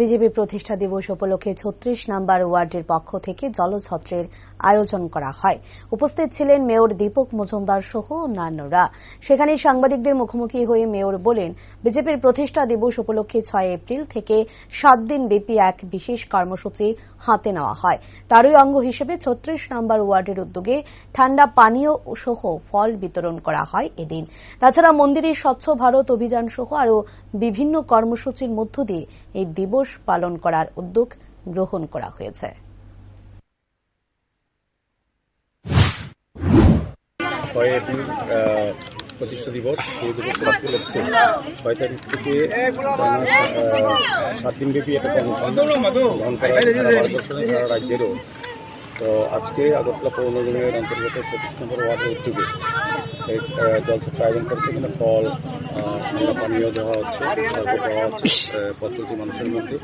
BJP প্রতিষ্ঠা দিবস উপলক্ষে ছত্রিশ নাম্বার ওয়ার্ডের পক্ষ থেকে জলছত্রের আয়োজন করা হয়। উপস্থিত ছিলেন মেয়র দীপক মজুমদার সহ অন্যান্যরা। সেখানে সাংবাদিকদের মুখোমুখি হয়ে মেয়র বলেন, বিজেপির প্রতিষ্ঠা দিবস উপলক্ষে ছয় এপ্রিল থেকে সাত দিন ব্যাপী এক বিশেষ কর্মসূচি হাতে নেওয়া হয়। তারই অঙ্গ হিসেবে ছত্রিশ নাম্বার ওয়ার্ডের উদ্যোগে ঠান্ডা পানীয় সহ ফল বিতরণ করা হয় এদিন। তাছাড়া মন্দিরে স্বচ্ছ ভারত অভিযান সহ আরও বিভিন্ন কর্মসূচির মধ্য দিয়ে এই দিবস পালন করার উদ্যোগ গ্রহণ করা হয়েছে। প্রতিষ্ঠা দিবস, সেই দিবস উপলক্ষে ছয় তারিখ থেকে সাত দিনব্যাপী একটা কর্মসূচি গ্রহণ করা সারা রাজ্যেরও তো আজকে আগরতলা পৌর নিগমের অন্তর্গত সতীশ নম্বর ওয়ার্ডের উদ্যোগে এই জলসত্র আয়োজন করছে, এখানে ফল ঠান্ডা পানীয় দেওয়া হচ্ছে দেওয়া হচ্ছে প্রত্যেকটি মানুষের মধ্যে।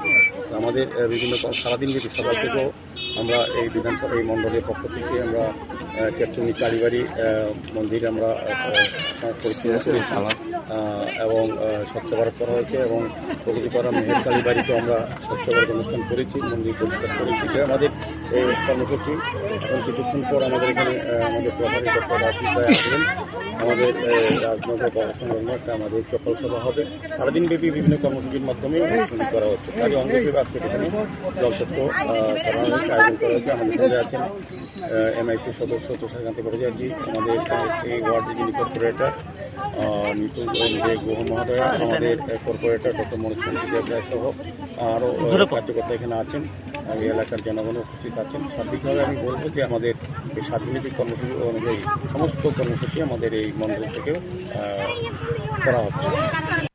আমাদের বিভিন্ন সারাদিন ব্যাপী সকাল থেকেও আমরা এই বিধানসভা, এই মণ্ডলের পক্ষ থেকে আমরা কেরচুনি কালীবাড়ি মন্দিরে আমরা পরিচালনা করেছি। এবং স্বচ্ছ ভারত করা হয়েছে এবং প্রগতিপাড়া মেহের কালীবাড়িতেও আমরা স্বচ্ছ ভারত অনুষ্ঠান করেছি, মন্দির পরিষ্কার করেছি। আমাদের এই কর্মসূচি। এখন কিছুক্ষণ পর আমাদের এখানে আমাদের প্রভারী ডক্টর আসবেন। আমাদের রাজনগর সংলগ্ন একটা আমাদের চক্র সভা হবে। সারাদিন ব্যাপী বিভিন্ন কর্মসূচির মাধ্যমে অনুষ্ঠান করা হচ্ছে। তারই অঙ্গ হিসেবে আজকে এখানে জলচক্র করানো হয়েছে আয়োজন করা হয়েছে। আমাদের সঙ্গে আছেন এমআইসি সদস্য তুষারকান্তি ভট্টাচার্য আমাদের এই ওয়ার্ডের যিনি কর্পোরেটর নিতু গুহ মহোদয়া আমাদের কর্পোরেটর ডক্টর মনোজ চন্দ্র দেবরায় সহ আরও কার্যকর্তা এখানে আছেন। এই এলাকার জনগণ উপস্থিত আছেন। সার্বিকভাবে আমি বলব যে আমাদের এই স্বাধীনতিক কর্মসূচি অনুযায়ী সমস্ত কর্মসূচি আমাদের এই মন্ডল থেকে আহ, করা হচ্ছে।